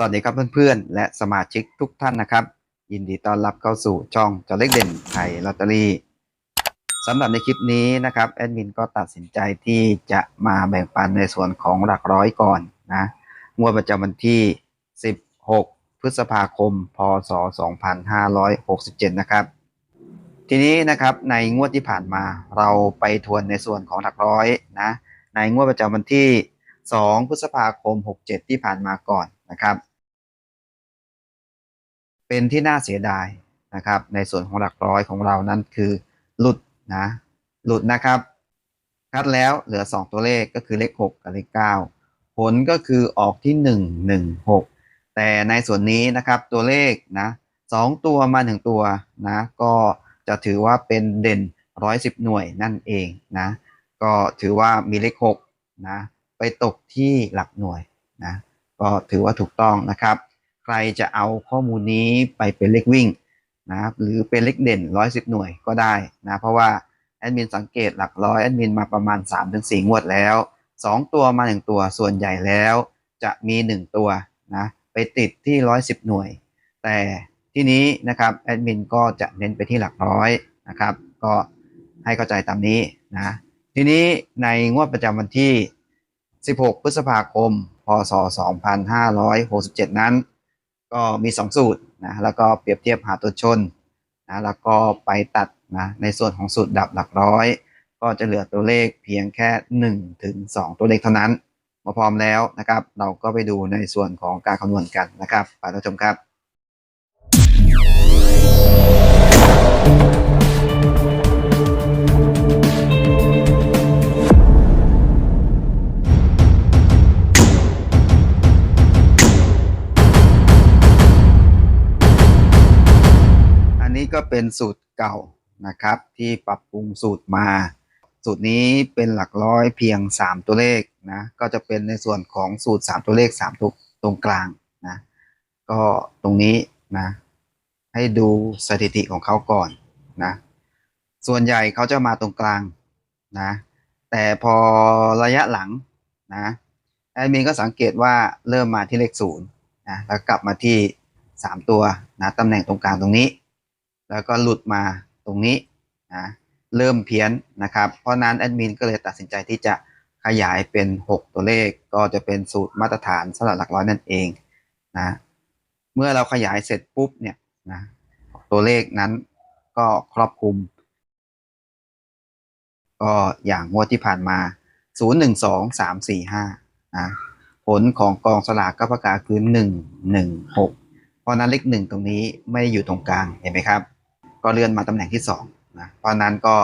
สวัสดีครับเพื่อนๆ และสมาชิกทุกท่านนะครับ ยินดีต้อนรับเข้าสู่ช่องจอเล็กเด่นไทยลอตเตอรี่สำหรับในคลิปนี้นะครับแอดมินก็ตัดสินใจที่จะมาแบ่งปันในส่วนของหลักร้อยก่อนนะงวดประจำวันที่ 16 พฤษภาคม พศ 2567 นะครับ ทีนี้นะครับในงวดที่ผ่านมาเราไปทวนในส่วนของหลักร้อยนะในงวดประจำวันที่ 2 พฤษภาคม 67 ที่ผ่านมาก่อนนะครับ เป็นที่น่าเสียดายนะครับ ในส่วนของหลักร้อยของเรานั้นคือหลุดนะหลุดนะครับคัดแล้วเหลือ 2 ตัวเลขก็คือเลข 6 กับเลข 9 ผลก็คือออกที่ 1 1 6 แต่ในส่วนนี้นะครับตัวเลขนะสองตัวมาหนึ่งตัวนะก็จะถือว่าเป็นเด่น 110 หน่วยนั่นเองนะก็ถือว่ามีเลข6นะไปตกที่หลักหน่วยนะก็ถือว่าถูกต้องนะครับ ใครจะเอาข้อมูลนี้ไปเป็นเลขวิ่งนะครับหรือเป็นเลขเด่น 110 หน่วยก็ได้นะเพราะว่าแอดมินสังเกตหลักร้อยแอดมินมาประมาณ 3-4 งวดแล้ว 2 ตัวมา 1 ตัวส่วนใหญ่แล้ว จะมี 1 ตัวนะไปติดที่ 110 หน่วย แต่ที่นี้นะครับแอดมินก็จะเน้นไปที่หลักร้อยนะครับก็ให้เข้าใจตามนี้นะทีนี้ในงวดประจำวันที่ 16 พฤษภาคม พศ 2567 นั้น ก็มี2สูตรนะแล้วก็เปรียบเทียบหาตัวชนนะแล้วก็ไปตัดนะในส่วนของสูตรดับหลักร้อย ก็จะเหลือตัวเลขเพียงแค่1ถึง2ตัวเลขเท่านั้น มาพร้อมแล้วนะครับ เราก็ไปดูในส่วนของการคำนวณกันนะครับไปรับชมครับ ก็เป็นสูตรเก่านะครับที่ปรับปรุงสูตรมา สูตรนี้เป็นหลักร้อยเพียง 3 ตัวเลขนะก็จะเป็นในส่วนของสูตร 3 ตัวเลข3ตัวตรงกลางนะก็ตรงนี้นะให้ดูสถิติของเขาก่อนนะส่วนใหญ่เขาจะมาตรงกลางนะแต่พอระยะหลังนะแอดมินก็สังเกตว่าเริ่มมาที่เลขศูนย์นะแล้วกลับมาที่ 3 ตัวนะตำแหน่งตรงกลางตรงนี้ แล้วก็หลุดมาตรงนี้นะเริ่มเพี้ยนนะครับ เพราะนั้นแอดมินก็เลยตัดสินใจที่จะขยายเป็น 6 ตัวเลขก็จะเป็นสูตรมาตรฐานสำหรับหลักร้อยนั่นเองนะเมื่อเราขยายเสร็จปุ๊บเนี่ยนะตัวเลขนั้นก็ครอบคลุม ก็อย่างงวดที่ผ่านมา 0 1 2 3 4 5นะผลของกองสลากก็ประกาศคือ 1 1 6 เพราะนั้นเลขหนึ่งตรงนี้ไม่ได้อยู่ตรงกลางเห็นไหมครับ ก็เลื่อนมาตำแหน่งที่2นะเพราะนั้นก็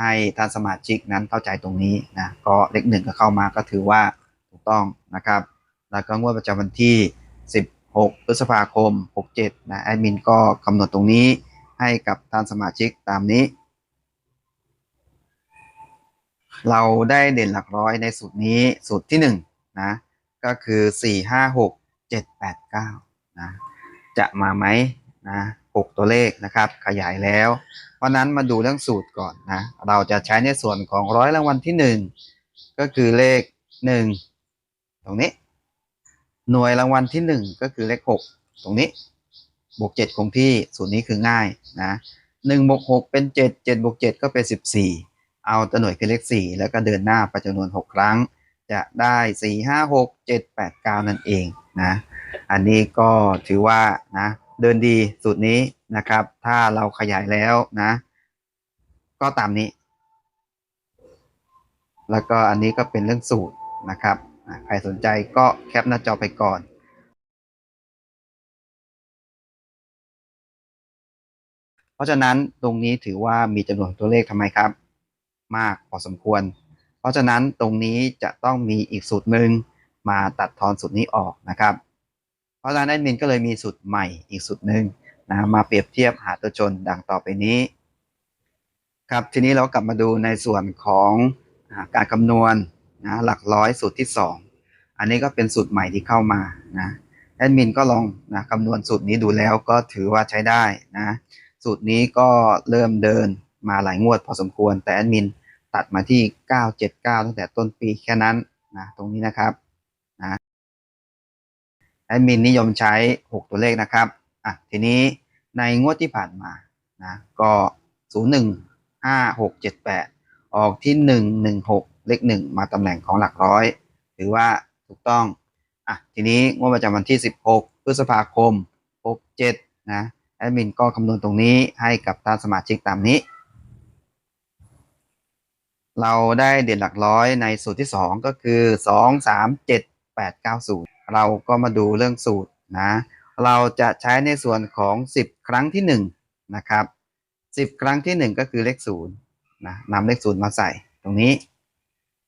ให้ท่านสมาชิกนั้นเข้าใจตรงนี้นะก็เลขหนึ่งก็เข้ามาก็ถือว่าถูกต้องนะครับ แล้วก็งวดประจำวันที่ 16 พฤษภาคม 67นะแอดมินก็กำหนดตรงนี้ให้กับท่านสมาชิกตามนี้ เราได้เด่นหลักร้อยในสูตรนี้สูตรที่1นะก็คือ 4 5 6 7 8 9นะจะมาไหมนะหกตัวเลขนะครับ ขยายแล้วเพราะนั้นมาดูเรื่องสูตรก่อนนะ เราจะใช้ในส่วนของร้อยรางวัลที่หนึ่งก็คือเลขหนึ่งตรงนี้ หน่วยรางวัลที่หนึ่งก็คือเลขหกตรงนี้ บวกเจ็ดคงที่สูตรนี้คือง่ายนะหนึ่งบวกหกเป็นเจ็ดเจ็ดบวกเจ็ดก็เป็นสิบสี่เอาตัวหน่วยคือเลขสี่แล้วก็เดินหน้าไปจำนวนหกครั้ง จะได้สี่ห้าหกเจ็ดแปดเก้านั่นเองนะ อันนี้ก็ถือว่านะ เดินดีสูตรนี้นะครับ ถ้าเราขยายแล้วนะ ก็ตามนี้ แล้วก็อันนี้ก็เป็นเรื่องสูตรนะครับใครสนใจก็แคปหน้าจอไปก่อนเพราะฉะนั้นตรงนี้ถือว่ามีจำนวนตัวเลขทำไมครับ มากพอสมควร เพราะฉะนั้นตรงนี้จะต้องมีอีกสูตรหนึ่งมาตัดทอนสูตรนี้ออกนะครับ เพราะฉะนั้นแอดมินก็เลยมีสูตรใหม่อีกสูตรหนึ่งนะมาเปรียบเทียบหาตัวชนดังต่อไปนี้ ครับทีนี้เรากลับมาดูในส่วนของอการคำนวณนะหลักร้อยสูตรที่ 2 อันนี้ก็เป็นสูตรใหม่ที่เข้ามานะแอดมินก็ลองนะคำนวณสูตรนี้ดูแล้วก็ถือว่าใช้ได้นะสูตรนี้ก็เริ่มเดินมาหลายงวดพอสมควรแต่แอดมินตัดมาที่ 979 ตั้งแต่ต้นปีแค่นั้นนะตรงนี้นะครับ แอดมินนิยมใช้ 6 ตัวเลขนะครับอะทีนี้ในงวดที่ผ่านมานะก็ 0 1 5 6 7 8 ออกที่ 1 1 6 เลข 1 มาตำแหน่งของหลักร้อย ถือว่าถูกต้องอะทีนี้งวดประจำวันที่ 16 พฤษภาคม 67 นะแอดมินก็คำนวณตรงนี้ให้กับท่านสมาชิกตามนี้ เราได้เด่นหลักร้อยในสูตรที่ 2 ก็คือ 2 3 7 8 9 0 เราก็มาดูเรื่องสูตรนะเราจะใช้ในส่วนของ 10 ครั้งที่1นะครับ10 ครั้งที่ 1 ก็คือเลข0นะนำเลข0มาใส่ตรงนี้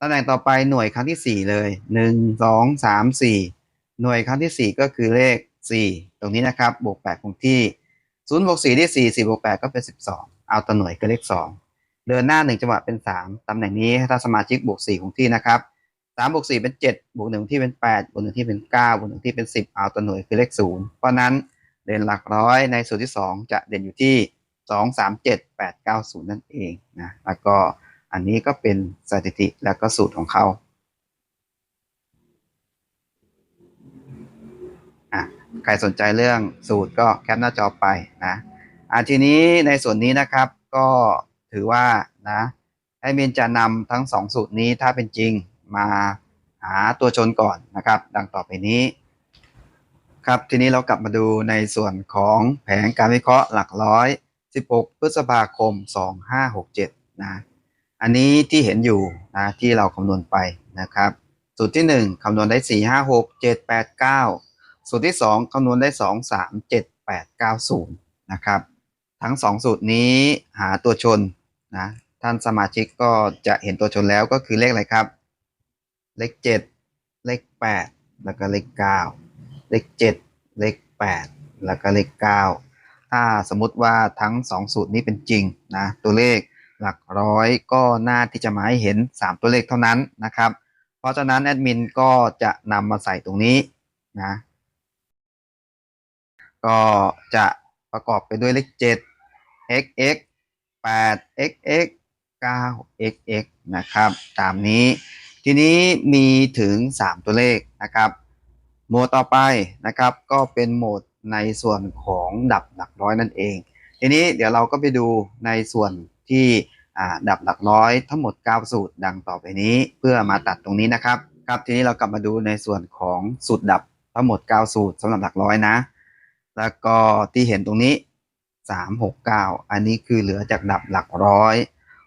ตำแหน่งต่อไปหน่วยครั้งที่ 4 เลย 1 2 3 4 หน่วยครั้งที่ 4 ก็คือเลข 4 ตรงนี้นะครับบวก8คงที่0บวก4ได้4 4บวก8ก็เป็น 12 เอาตัวหน่วยคือเลข 2 เดินหน้า 1 จังหวะเป็น 3ตำแหน่งนี้ถ้าสมาชิกบวก4คงที่นะครับ 3บวก4เป็น7บวก1ที่เป็น8บวก1ที่เป็น9บวก1ที่เป็น10เอาตัวหน่วยคือเลข0เพราะนั้นเด่นหลักร้อยในสูตรที่2จะเด่นอยู่ที่2 3 7 8 9 0นั่นเองนะแล้วก็อันนี้ก็เป็นสถิติแล้วก็สูตรของเขาอะใครสนใจเรื่องสูตรก็แคปหน้าจอไปนะอะทีนี้ในส่วนนี้นะครับก็ถือว่านะแอดมินจะนำทั้งสองสูตรนี้ถ้าเป็นจริง มาหาตัวชนก่อนนะครับ ดังต่อไปนี้ ครับทีนี้เรากลับมาดูในส่วนของแผงการวิเคราะห์หลักร้อย 16 พฤษภาคม 2567นะอันนี้ที่เห็นอยู่นะที่เราคำนวณไปนะครับสูตรที่ 1 คำนวณได้ 4 5 6 7 8 9 สูตรที่ 2 คำนวณได้ 2 3 7 8 9 0 นะครับ ทั้ง 2 สูตรนี้หาตัวชนนะท่านสมาชิกก็จะเห็นตัวชนแล้วก็คือเลขอะไรครับ เลข7เลข8แล้วก็เลข9เลข7เลข8แล้วก็เลข9ถ้าสมมุติว่าทั้ง2สูตรนี้เป็นจริงนะตัวเลขหลักร้อยก็น่าที่จะมาให้เห็น 3 ตัวเลขเท่านั้นนะครับ เพราะฉะนั้นแอดมินก็จะนำมาใส่ตรงนี้นะก็จะประกอบไปด้วยเลข7 xx 8 xx 9 xx นะครับ ตามนี้ ทีนี้มีถึง 3 ตัวเลขนะครับโหมดต่อไปนะครับก็เป็นโหมดในส่วนของดับหลักร้อยนั่นเอง ทีนี้เดี๋ยวเราก็ไปดูในส่วนที่ดับหลักร้อยทั้งหมด 9 สูตรดังต่อไปนี้ เพื่อมาตัดตรงนี้นะครับครับทีนี้เรากลับมาดูในส่วนของสูตรดับทั้งหมด 9 สูตรสำหรับหลักร้อยนะ แล้วก็ที่เห็นตรงนี้ 3 6 9 อันนี้คือเหลือจากดับหลักร้อย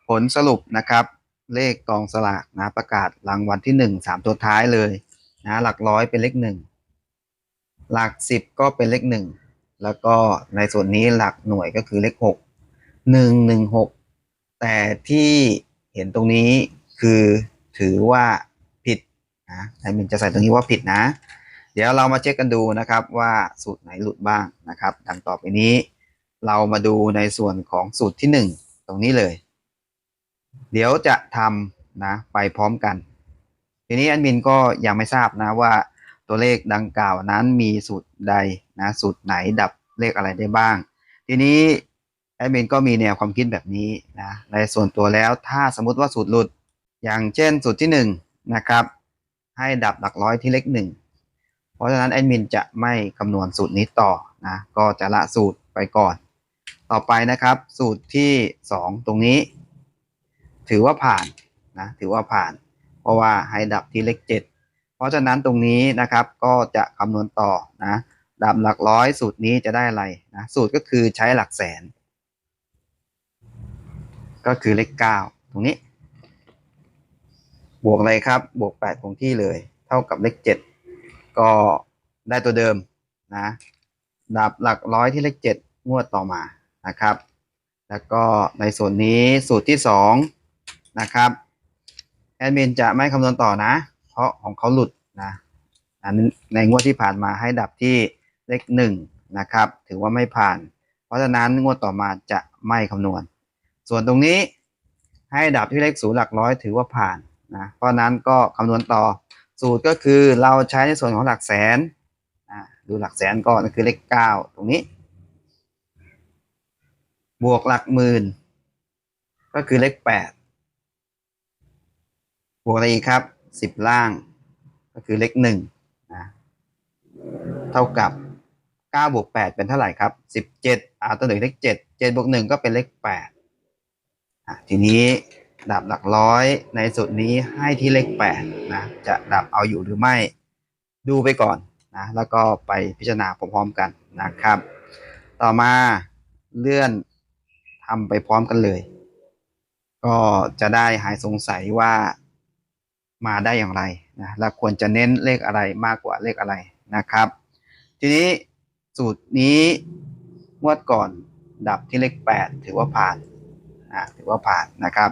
ผลสรุปนะครับ เลขกองสลากนะประกาศรางวัลที่1 3ตัวท้ายเลยนะหลักร้อยเป็นเลข1หลัก10ก็เป็นเลข1แล้วก็ในส่วนนี้หลักหน่วยก็คือเลข6 1 1 6แต่ที่เห็นตรงนี้คือถือว่าผิดนะไอมินจะใส่ตรงนี้ว่าผิดนะ เดี๋ยวเรามาเช็คกันดูนะครับว่าสูตรไหนหลุดบ้างนะครับ ดังต่อไปนี้ เรามาดูในส่วนของสูตรที่ 1 ตรงนี้เลย เดี๋ยวจะทำนะไปพร้อมกัน ทีนี้แอดมินก็ยังไม่ทราบนะว่าตัวเลขดังกล่าวนั้นมีสูตรใดนะสูตรไหนดับเลขอะไรได้บ้าง ทีนี้แอดมินก็มีแนวความคิดแบบนี้นะในส่วนตัวแล้วถ้าสมมุติว่าสูตรหลุด อย่างเช่นสูตรที่1นนะครับ ให้ดับหลักร้อยที่เลขหนึ่งเพราะฉะนั้นแอดมินจะไม่คำนวณสูตรนี้ต่อนะก็จะละสูตรไปก่อน ต่อไปนะครับสูตรที่ 2 ตรงนี้ ถือว่าผ่านนะถือว่าผ่าน เพราะว่าให้ดับที่เลข7เพราะฉะนั้นตรงนี้นะครับก็จะคำนวณต่อนะดับหลักร้อยสูตรนี้จะได้อะไรนะสูตรก็คือใช้หลักแสน ก็คือเลข9ตรงนี้ บวกอะไรครับ บวก8คงที่เลย เท่ากับเลข7ก็ได้ตัวเดิมนะดับหลักร้อยที่เลข7งวดต่อมานะครับ แล้วก็ในส่วนนี้สูตรที่2 นะครับแอดมินจะไม่คำนวณต่อนะ เพราะของเขาหลุดนะในงวดที่ผ่านมาให้ดับที่เลขหนึ่งนะครับ ถือว่าไม่ผ่าน เพราะฉะนั้นงวดต่อมาจะไม่คำนวณ ส่วนตรงนี้ให้ดับที่เลขศูนย์หลักร้อยถือว่าผ่านนะเพราะฉะนั้นก็คำนวณต่อสูตรก็คือเราใช้ในส่วนของหลักแสนอ่าดูหลักแสนก่อนก็คือเลขเก้าตรงนี้ บวกหลักหมื่น ก็คือเลขแปด บวกอะไรอีกครับสิบล่าง ก็คือเลขหนึ่งนะเท่ากับเก้าบวกแปดเป็นเท่าไหร่ครับสิบเจ็ดอ่าตัวหนึ่งเลขเจ็ดเจ็ดบวกหนึ่งก็เป็นเลขแปดอะทีนี้ดับหลักร้อยในสุดนี้ให้ที่เลขแปดนะจะดับเอาอยู่หรือไม่ดูไปก่อนนะแล้วก็ไปพิจารณาพร้อมๆกันนะครับ ต่อมาเลื่อนทำไปพร้อมกันเลย ก็จะได้หายสงสัยว่า มาได้อย่างไรนะและควรจะเน้นเลขอะไรมากกว่าเลขอะไรนะครับ ทีนี้สูตรนี้งวดก่อนดับที่เลข 8 ถือว่าผ่านอ่าถือว่าผ่านนะครับ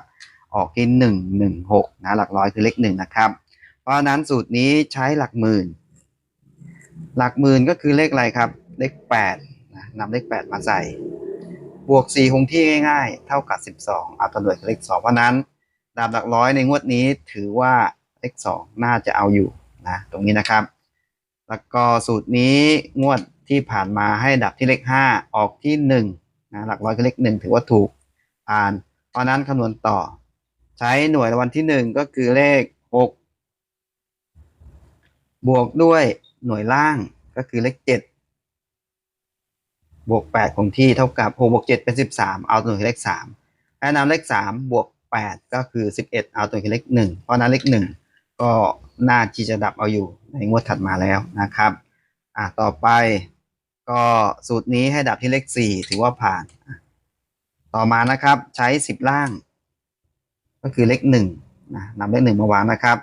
ออกที่ 1 1 6นะหลักร้อยคือเลข 1 นะครับ เพราะนั้นสูตรนี้ใช้หลักหมื่น หลักหมื่นก็คือเลขอะไรครับ เลข8นะนำเลข 8 มาใส่ บวก 4 คงที่ง่าย ๆ เท่ากับ 12 เอาตัวหน่วยคือเลข 2 เพราะนั้นดาบหลักร้อยในงวดนี้ถือว่า เลข2น่าจะเอาอยู่นะตรงนี้นะครับ แล้วก็สูตรนี้งวดที่ผ่านมาให้ดับที่เลข 5 ออกที่1นะหลักร้อยคือเลข1ถือว่าถูกอ่าน เพราะนั้นคำนวณต่อ ใช้หน่วยรางวัลที่ 1 ก็คือเลข 6 บวกด้วยหน่วยล่างก็คือเลข 7บวก 8 คงที่เท่ากับ6บวก 7 เป็น 13 เอาตัวหน่วยคือเลข3ให้นำเลข 3 บวก 8 ก็คือ 11 เอาตัวหน่วเลข 1 เพราะนั้นเลข 1 ก็น่าที่จะดับเอาอยู่ในงวดถัดมาแล้วนะครับอะต่อไปก็สูตรนี้ให้ดับที่เลข4ถือว่าผ่าน ต่อมานะครับใช้10ล่าง ก็คือเลข1นะนำเลข1มาวางนะครับ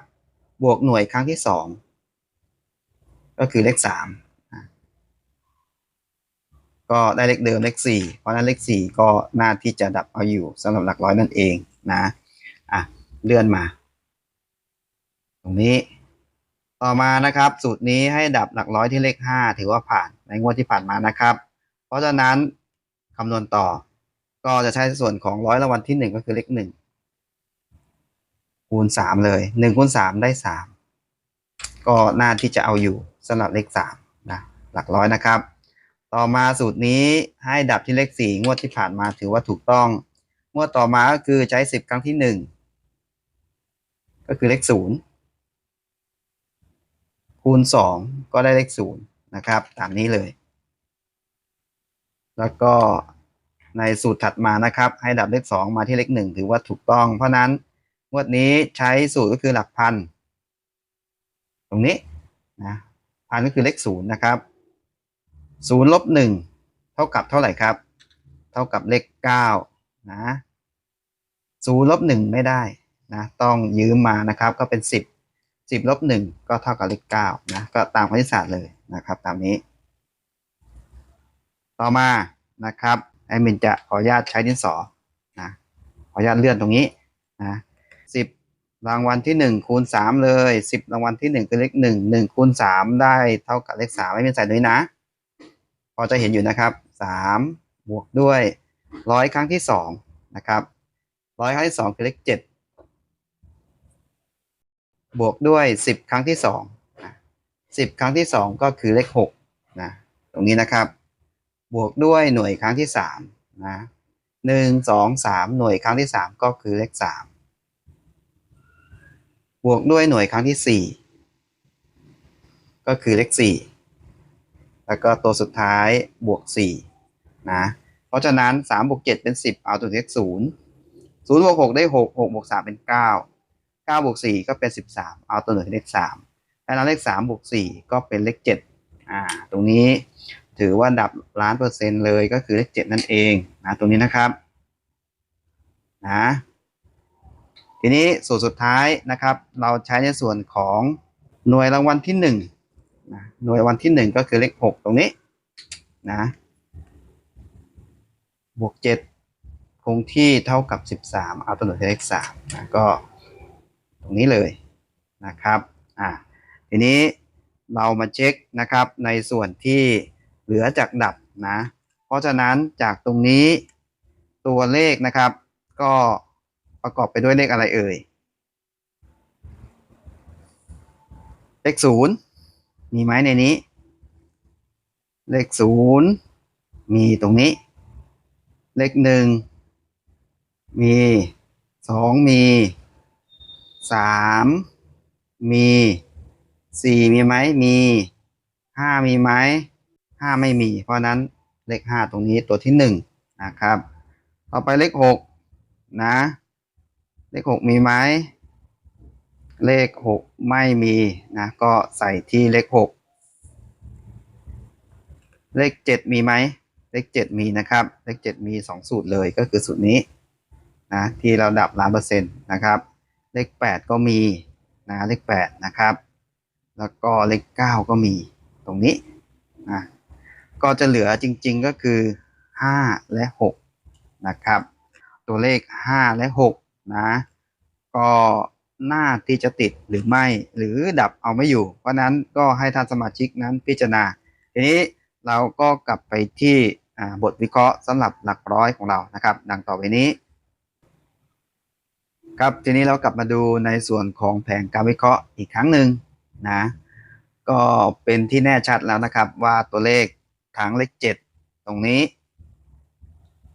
บวกหน่วยครั้งที่2ก็คือเลข3นะก็ได้เลขเดิมเลข4เพราะนั้นเลข4ก็น่าที่จะดับเอาอยู่สำหรับหลักร้อยนั่นเองนะอะเลื่อนมา รงนี้ ต่อมานะครับ สูตรนี้ให้ดับหลักร้อยที่เลข 5 ถือว่าผ่านในงวดที่ผ่านมานะครับ เพราะฉะนั้นคำนวณต่อ ก็จะใช้ส่วนของร้อยรางวัลที่ 1 ก็คือเลข 1 คูณ 3 เลย1คูณ3ได้ 3 ก็น่าที่จะเอาอยู่สำหรับเลข3นะหลักร้อยนะครับ ต่อมาสูตรนี้ให้ดับที่เลข 4 งวดที่ผ่านมาถือว่าถูกต้องงวดต่อมาก็คือใช้ 10 ครั้งที่ 1 ก็คือเลข 0 คูณ 2 ก็ได้เลข0นะครับ ตามนี้เลย แล้วก็ในสูตรถัดมานะครับ ให้ดับเลข 2 มาที่เลข 1 ถือว่าถูกต้อง เพราะนั้นงวดนี้ใช้สูตรก็คือหลักพัน ตรงนี้นะพันก็คือเลข 0 นะครับ0ลบ1เท่ากับเท่าไหร่ครับ เท่ากับเลข9นะ0ลบ1ไม่ได้นะต้องยืมมานะครับก็เป็น 10 10ลบ1ก็เท่ากับเลข9นะก็ตามคณิตศาสตร์เลยนะครับ ตามนี้ ต่อมานะครับแอดมินจะขออนุญาตใช้ดินสอนะขออนุญาตเลื่อนตรงนี้นะสิบรางวัลที่หนึ่งคูณสามเลยสิบรางวัลที่หนึ่งคือเลขหนึ่งหนึ่งคูณสามได้เท่ากับเลขสามไม่เป็นใส่ด้วยนะ พอจะเห็นอยู่นะครับสามบวกด้วยร้อยครั้งที่สองนะครับร้อยครั้งที่สองคือเลขเจ็ด บวกด้วยสิบครั้งที่สองสิบครั้งที่สองก็คือเลขหกนะตรงนี้นะครับ บวกด้วยหน่วยครั้งที่สามนะหนึ่งสองสามหน่วยครั้งที่สามก็คือเลขสามบวกด้วยหน่วยครั้งที่สี่ก็คือเลขสี่แล้วก็ตัวสุดท้ายบวกสี่นะเพราะฉะนั้นสามบวกเจ็ดเป็นสิบเอาตัวเลขศูนย์ศูนย์บวกหกได้หกหกบวกสามเป็นเก้า เก้าบวกสี่ก็เป็นสิบสามเอาตัวหน่วยเลขสามแล้วเลขสามบวกสี่ก็เป็นเลขเจ็ดอ่าตรงนี้ถือว่าดับล้านเปอร์เซ็นต์เลยก็คือเลขเจ็ดนั่นเองนะตรงนี้นะครับนะทีนี้ส่วนสุดท้ายนะครับ เราใช้ในส่วนของหน่วยรางวัลที่หนึ่งนะหน่วยรางวัลที่หนึ่งก็คือเลขหกตรงนี้นะบวกเจ็ดคงที่เท่ากับสิบสามเอาตัวหน่วยเลขสามนะก็ รงนี้เลยนะครับอ่าทีนี้เรามาเช็คนะครับในส่วนที่เหลือจากดับนะ เพราะฉะนั้นจากตรงนี้ตัวเลขนะครับ ก็ประกอบไปด้วยเลขอะไรเอ่ยเลขศูนย์มีไหมในนี้ เลขศูนย์มีตรงนี้ เลขหนึ่งมีสองมี สามมีสี่มีไหมมีห้ามีไหมห้าไม่มี เพราะนั้นเลขห้าตรงนี้ตัวที่หนึ่งนะครับ ต่อไปเลขหกนะ เลขหกมีไหมเลขหกไม่มีนะ ก็ใส่ที่เลขหกเลขเจ็ดมีไหมเลขเจ็ดมีนะครับ เลขเจ็ดมีสองสูตรเลยก็คือสูตรนี้นะที่เราดับล้านเปอร์เซ็นต์นะครับ เลขแปดก็มีนะเลขแปดนะครับ แล้วก็เลขเก้าก็มีตรงนี้นะก็จะเหลือจริงๆก็คือห้าและหกนะครับ ตัวเลขห้าและหกนะ ก็หน่าที่จะติดหรือไม่หรือดับเอาไม่อยู่ เพราะนั้นก็ให้ท่านสมาชิกนั้นพิจารณา ทีนี้เราก็กลับไปที่บทวิเคราะห์สำหรับหลักร้อยของเรานะครับ ดังต่อไปนี้ ครับทีนี้เรากลับมาดูในส่วนของแผนการวิเคราะห์อีกครั้งหนึ่งนะก็เป็นที่แน่ชัดแล้วนะครับว่าตัวเลขทั้งเลขเจ็ดตรงนี้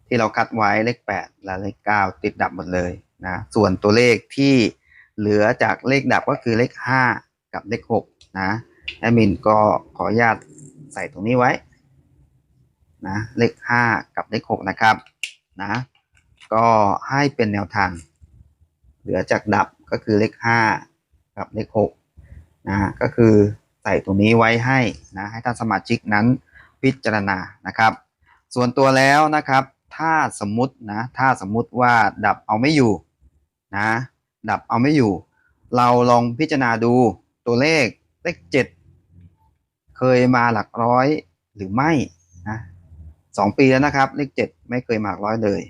ที่เราคัดไว้เลขแปดและเลขเก้าติดดับหมดเลยนะส่วนตัวเลขที่เหลือจากเลขดับก็คือเลขห้ากับเลขหกนะแอดมินก็ขออนุญาตใส่ตรงนี้ไว้นะเลขห้ากับเลขหกนะครับนะก็ให้เป็นแนวทาง เหลือจากดับก็คือเลขห้ากับเลขหกนะก็คือใส่ตรงนี้ไว้ให้นะให้ท่านสมาชิกนั้นพิจารณานะครับ ส่วนตัวแล้วนะครับ ถ้าสมมุตินะถ้าสมมุติว่าดับเอาไม่อยู่นะดับเอาไม่อยู่ เราลองพิจารณาดูตัวเลขเลขเจ็ดเคยมาหลักร้อยหรือไม่นะสองปีแล้วนะครับ เลขเจ็ดไม่เคยมาหลักร้อยเลย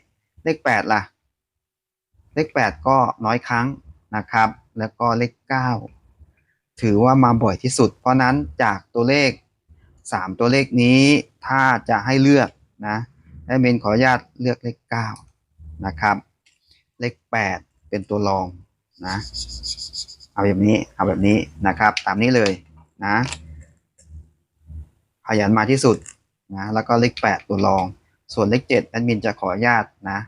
เลขแปดล่ะ เลขแปดก็น้อยครั้งนะครับ แล้วก็เลขเก้าถือว่ามาบ่อยที่สุด เพราะนั้นจากตัวเลขสามตัวเลขนี้ถ้าจะให้เลือกนะแอดมินขออนุญาตเลือกเลขเก้านะครับ เลขแปดเป็นตัวรองนะเอาแบบนี้เอาแบบนี้นะครับ ตามนี้เลยนะขยันมาที่สุดนะแล้วก็เลขแปดตัวรอง ส่วนเลขเจ็ดแอดมินจะขออนุญาตนะ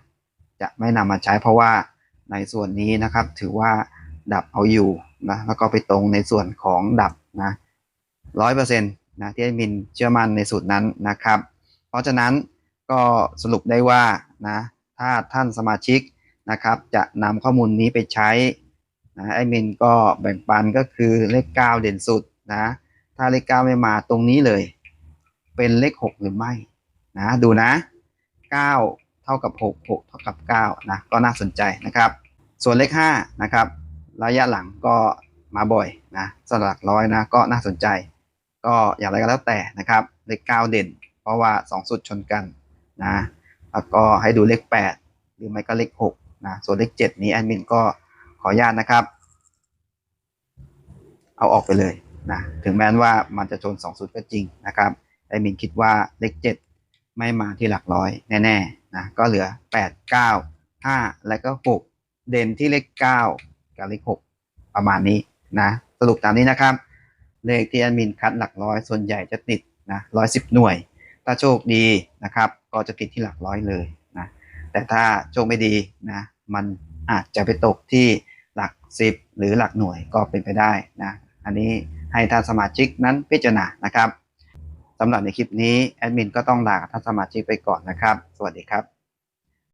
จะไม่นำมาใช้เพราะว่า ในส่วนนี้นะครับ ถือว่าดับเอาอยู่นะแล้วก็ไปตรงในส่วนของดับนะร้อยเปอร์เซ็นต์นะที่แอดมินเชื่อมั่นในสูตรนั้นนะครับ เพราะฉะนั้นก็สรุปได้ว่านะถ้าท่านสมาชิกนะครับ จะนำข้อมูลนี้ไปใช้นะแอมินก็แบ่งปันก็คือเลข 9 เด่นสุดนะถ้าเลข 9 ไม่มาตรงนี้เลย เป็นเลข 6 หรือไม่นะดูนะ 9 เท่ากับ 6 6 เท่ากับ 9 นะ ก็น่าสนใจนะครับ ส่วนเลข5นะครับ ระยะหลังก็มาบ่อยนะสลักร้อยนะ ก็น่าสนใจ ก็อย่างไรก็แล้วแต่นะครับ เลข 9 เด่น เพราะว่า 2 สุดชนกันนะ แล้วก็ให้ดูเลข 8 หรือไม่ก็เลข6นะ ส่วนเลข 7 นี้แอดมินก็ขออนุญาตนะครับ เอาออกไปเลยนะ ถึงแม้ว่ามันจะชน2สุดก็จริงนะครับแอดมินคิดว่าเลข 7 ไม่มาที่หลักร้อยแน่ ๆ นะก็เหลือ 8 9 5 และก็ 6 เด่นที่เลข 9 กับเลข 6 ประมาณนี้นะสรุปตามนี้นะครับ เลขที่แอดมินคัดหลักร้อยส่วนใหญ่จะติดนะร้อยสิบหน่วย ถ้าโชคดีนะครับ ก็จะติดที่หลักร้อยเลยนะแต่ถ้าโชคไม่ดีนะมันอาจจะไปตกที่หลักสิบหรือหลักหน่วยก็เป็นไปได้นะอันนี้ให้ท่านสมาชิกนั้นพิจารณานะครับ สำหรับในคลิปนี้แอดมินก็ต้องลาท่านสมาชิกไปก่อนนะครับ สวัสดีครับ